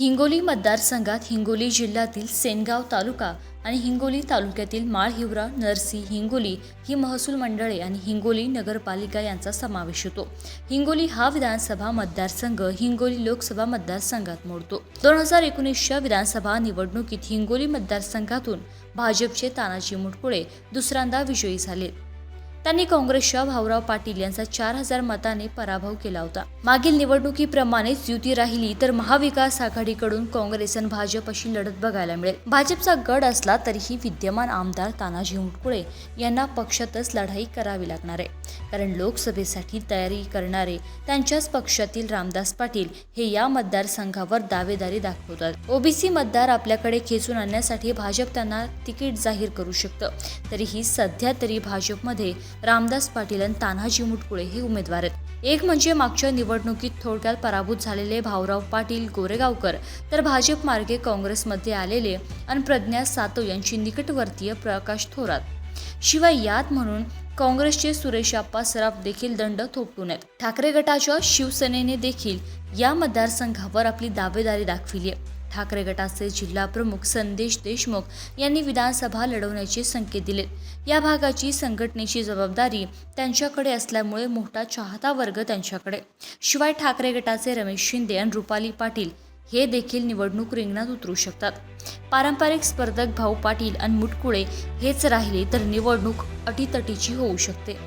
हिंगोली मतदारसंघात हिंगोली जिल्ह्यातील सेनगाव तालुका आणि हिंगोली तालुक्यातील माळहिवरा नरसी हिंगोली ही महसूल मंडळे आणि हिंगोली नगरपालिका यांचा समावेश होतो. हिंगोली हा विधानसभा मतदारसंघ हिंगोली लोकसभा मतदारसंघात मोडतो. दोन हजार एकोणीसच्या विधानसभा निवडणुकीत हिंगोली मतदारसंघातून भाजपचे तानाजी मुटकुळे दुसऱ्यांदा विजयी झाले. त्यांनी काँग्रेसच्या भाऊराव पाटील यांचा चार हजार मताने पराभव केला होता. मागील निवडणुकीप्रमाणेच युती राहिली तर महाविकास आघाडीकडून काँग्रेस आणि भाजप अशी लढत बघायला मिळेल. भाजपचा गड असला तरीही विद्यमान आमदार तानाजी मुटकुळे यांना पक्षातच लढाई करावी लागणार आहे. कारण लोकसभेसाठी तयारी करणारे त्यांच्याच पक्षातील रामदास पाटील हे या मतदारसंघावर दावेदारी दाखवतात. ओबीसी मतदार आपल्याकडे खेचून आणण्यासाठी भाजप त्यांना तिकीट जाहीर करू शकतं. तरीही सध्या तरी भाजपमध्ये रामदास पाटील आणि तान्हाजी मुटकुळे हे उमेदवार आहेत. एक म्हणजे मागच्या निवडणुकीत थोडक्यात पराभूत झालेले भाऊराव पाटील गोरेगावकर तर भाजप मार्गे काँग्रेसमध्ये आलेले आणि प्रज्ञा सातव यांची निकटवर्तीय प्रकाश थोरात. शिवाय यात म्हणून काँग्रेसचे सुरेश आप्पा सराफ देखील दंड थोपटून आहेत. ठाकरे गटाच्या शिवसेनेने देखील या मतदारसंघावर आपली दावेदारी दाखविली आहे. ठाकरे गटाचे जिल्हा प्रमुख संदेश देशमुख यांनी विधानसभा लढवण्याचे संकेत दिले. या भागाची संघटनेची जबाबदारी त्यांच्याकडे असल्यामुळे मोठा चाहता वर्ग त्यांच्याकडे. शिवाय ठाकरे गटाचे रमेश शिंदे आणि रुपाली पाटील हे देखील निवडणूक रिंगणात उतरू शकतात. पारंपरिक स्पर्धक भाऊ पाटील आणि मुटकुळे हेच राहिले तर निवडणूक अटीतटीची होऊ शकते.